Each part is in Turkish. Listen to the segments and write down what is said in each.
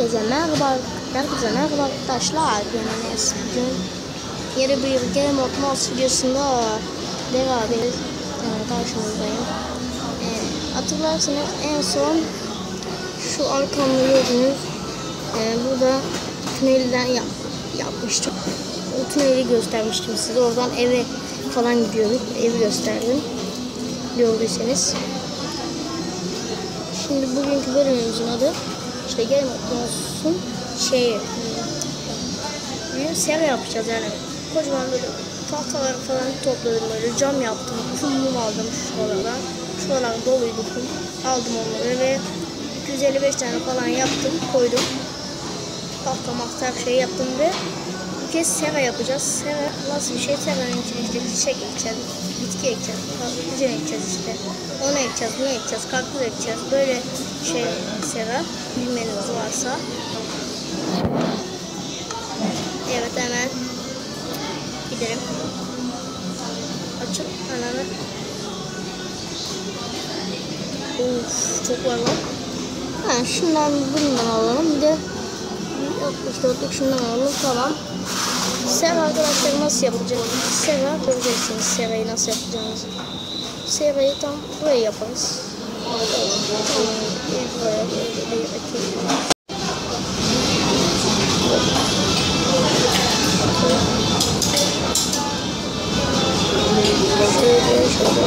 Herkese merhaba, herkese merhaba arkadaşlar. Enes. Bugün yeni bir Game of Thrones videosunda beraberiz. Yani karşınızdayım. Ee, hatırlarsanız en son şu arkamda gördünüz. Ee, burada tünelden yap, yapmıştım. O tüneli göstermiştim size. Oradan eve falan gidiyorduk. Evi gösterdim. Gördüyseniz. Şimdi bugünkü bölümümüzün adı işte Game of Thrones'un şeyi bir sera yapacağız yani. Kocaman böyle tahtaları falan topladım böyle cam yaptım. Kum mum aldım şuralardan. Şuralar doluydu kum. Aldım onları ve 255 tane falan yaptım koydum. Tahta mahta her şeyi yaptım ve bu kez sera yapacağız. Sera nasıl bir şey? Seranın içine işte çiçek ekeceğiz, bitki ekeceğiz, patlıcan ekeceğiz işte. Onu ekeceğiz, bunu ekeceğiz, karpuz ekeceğiz. Böyle şey sera bilmeniz varsa. Evet hemen gidelim. Açın ananı. Of çok var lan. Ha, şundan bundan alalım. Bir de 64'lük şundan alalım. Tamam. Sera arkadaşlar nasıl yapacağız? Sera göreceksiniz serayı nasıl yapacağımızı. Serayı tam buraya yaparız. Böyle bir ekip.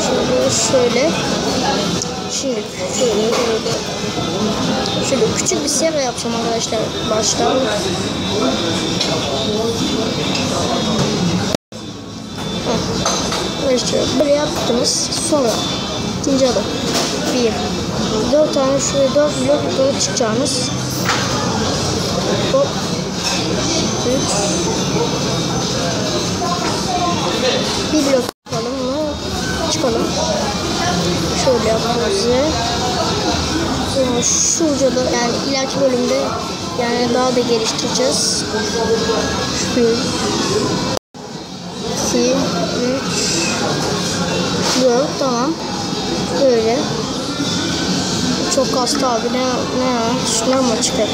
Şöyle, şöyle. Şimdi şöyle, şöyle. Şöyle küçük bir sera yapacağım arkadaşlar başta. karıştırıyorum. Buraya yaptınız. Sonra ikinci adım. Bir. Dört tane şuraya dört blok dolu çıkacağınız. Hop. Üç. Bir blok çıkalım mı? Çıkalım. Şöyle yapmamızı. Sonra şurada yani ileriki bölümde yani daha da geliştireceğiz. Şu. 2, 3, Yok tamam. Böyle. Çok hasta abi. Ne, ne, şuna mı çıkar?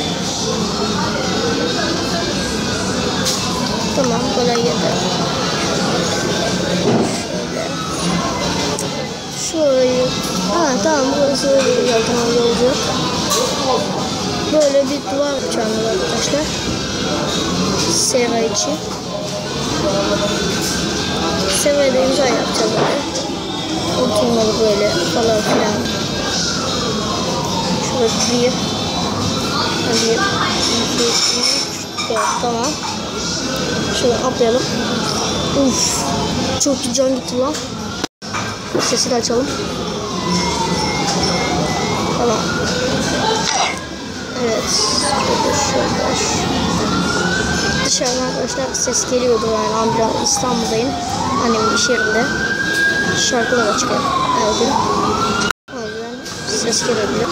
Tamam kolay yeter. Şurayı. Ha tamam burası güzel tamam olacak. Böyle bir duvar açalım arkadaşlar. Sera için. Sera'yı da güzel yapacağız. Böyle. Oturmalı böyle falan filan. Şurada bir. Bir, iki, üç. Tamam. Şöyle atlayalım. Uf. Çok can gitti lan. Sesi de açalım. Tamam. Evet. Dışarıdan arkadaşlar ses geliyordu yani ambulans İstanbul'dayım. Annemin iş yerinde. Şarkılar açık her gün. O yüzden ses gelebilir.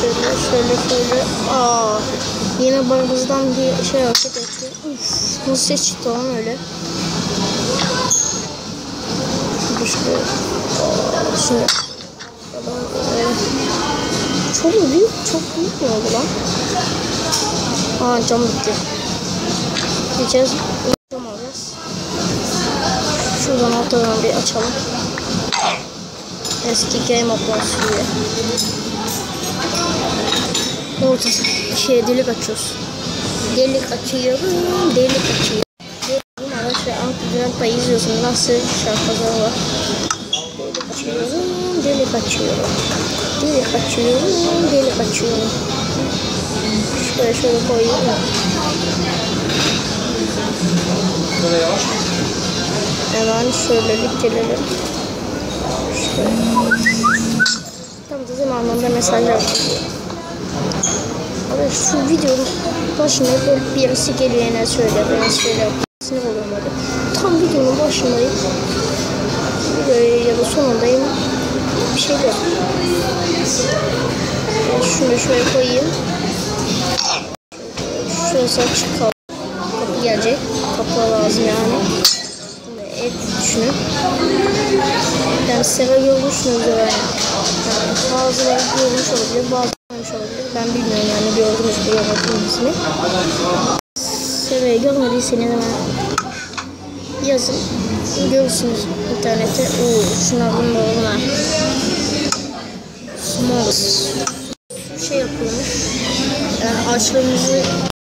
Şöyle şöyle şöyle. Aa, yine barbuzdan bir şey hareket etti. Uf, nasıl ses çıktı lan öyle. Dur şöyle. Aa, Şimdi. Ee, Çok büyük, çok büyük mü oldu lan? Aa cam bitti. Gideceğiz. Cam alacağız. Şuradan ortadan bir açalım. Eski Game gibi. Ortası şey delik açıyoruz. Delik açıyorum, delik açıyorum. Delik araç ve Antigrant'ta izliyorsun nasıl şarkıları var. Delik açıyorum, delik açıyorum. Delik açıyorum, delik açıyorum. Şöyle şöyle koyayım. Hemen şöyle bitirelim. Tam da zamanında mesajlar. Abi şu videonun başına böyle birisi geliyor yine söyle ben söyle sinir oluyorum. Tam videonun başındayım. Videoyu ya da sonundayım. Bir şey. Ben şunu şöyle koyayım. Şurası açık kaldı. Kapı gelecek. Kapı lazım yani. Et düşünün. Yani sera görmüşsünüz de yani. bazıları görmüş olabilir, bazıları olabilir. Ben bilmiyorum yani gördünüz mü görmediniz mi? Serayı görmediyseniz hemen yazın. İnternette. Oo, şunlardan da oğlum ha. Smalls. Şey yapıyormuş. Yani ağaçlarımızı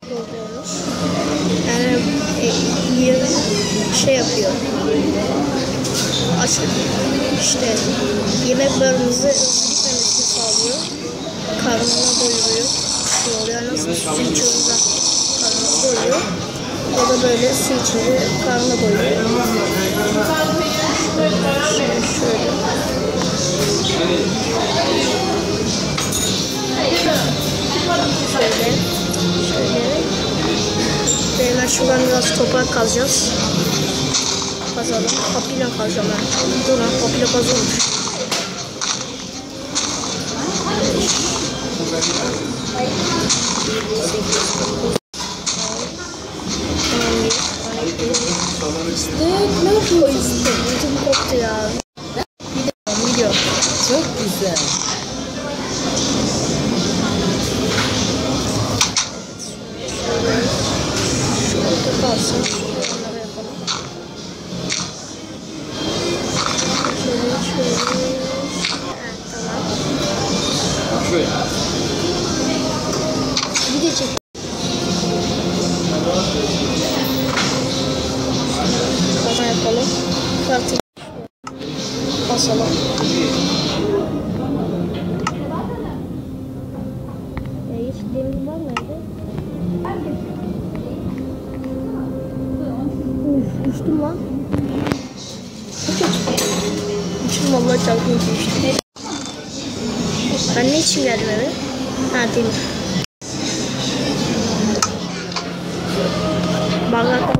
dolduruyormuş. Yani e, şey yapıyor. Aç, işte yemek barımızı gitmemesini sağlıyor. Karnına doyuruyor. Şey oluyor. Nasıl su içiyoruz karnına doyuruyor. O da böyle su içince karnına doyuruyor. Şöyle, şöyle. Şöyle. Şöyle. Hemen şuradan biraz toprak kazacağız. Kazalım. Kapıyla kazacağım ben. Dur lan kapıyla kazılmış. Ne yapıyor işte? Bütün koptu ya. Video. Video. Çok güzel. Şurada kalsın. Kartı basalım. Deniz var evde? Uf, düştüm lan. Vallahi çarptım düştüm. Ben ne için geldim eve? Ha demir. Bardaktan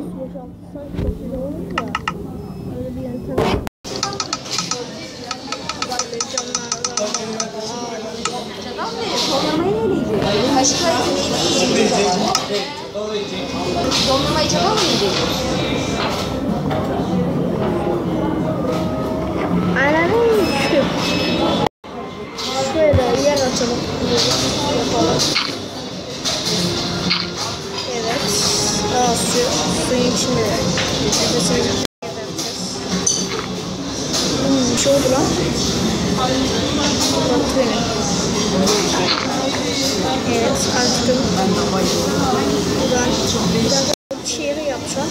Kaşıkla Dondurmayı çabuk mu yiyecek? Şu. Şöyle yer açalım. Yapalım. Evet. Daha su. Suyun içinde de. Nefesini. Hmm, şey oldu lan. Bak benim. Evet artık buradan biraz bir şey yere yapacağım.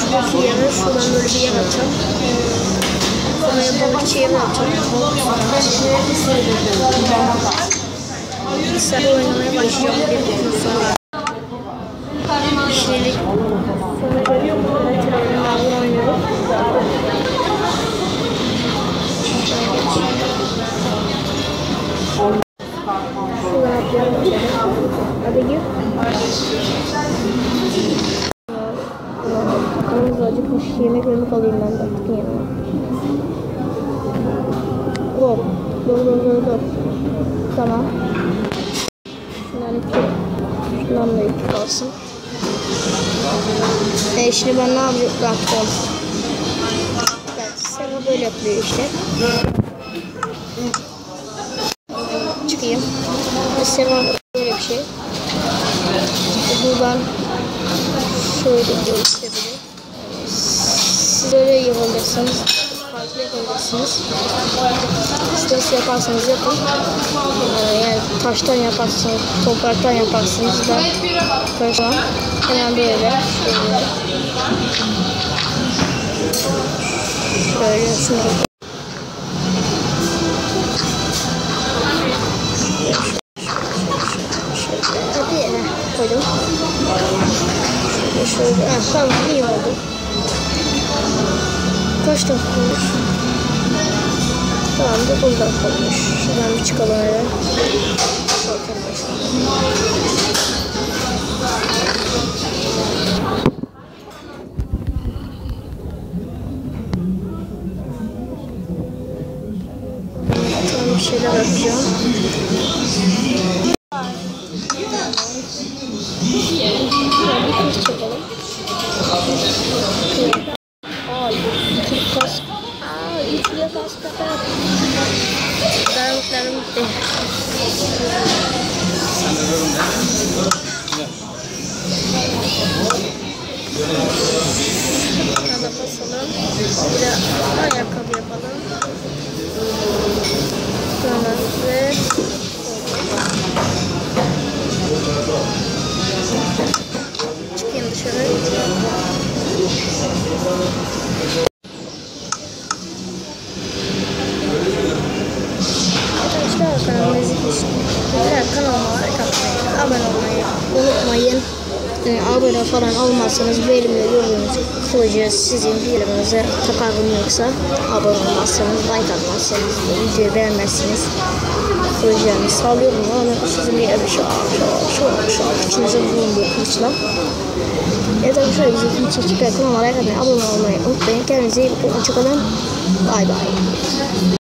Şuradaki yere şuradan böyle bir yer açacağım. Sonra balıkçı yere yapacağım. Bilgisayarda oynamaya başlayacağım bir sonra. Yemek alayım ben de artık yanıma. Hop. Dur dur dur dur. Tamam. Şundan iki. Şundan da iki kalsın. E şimdi ben ne yapacağım? Yapacağım. Evet, Seva böyle yapıyor işte. Çıkayım. Seva böyle bir şey. Buradan şöyle gösterebilirim. Siz öyle yapabilirsiniz. Farklı yapabilirsiniz. Siz nasıl yaparsanız yapın. Ee, yani taştan yaparsınız, topraktan yaparsınız. Ben karışmam. Hemen böyle. Şöyle. Şunu Tamam 9 dakika olmuş. Şuradan bir çıkalım eve. Ee, abone falan olmazsanız benimle yolunuz kılıcı sizin yerinize takar mı yoksa abone olmazsanız, like atmazsanız, videoyu beğenmezsiniz. Kılıcını sallıyorum ama sizin bir yere şok şok şok şok içinize vurun bu kılıçla. Evet arkadaşlar bizi için kanalıma like atmayı, abone olmayı unutmayın. Kendinize iyi bakın. Hoşçakalın. Bay bay.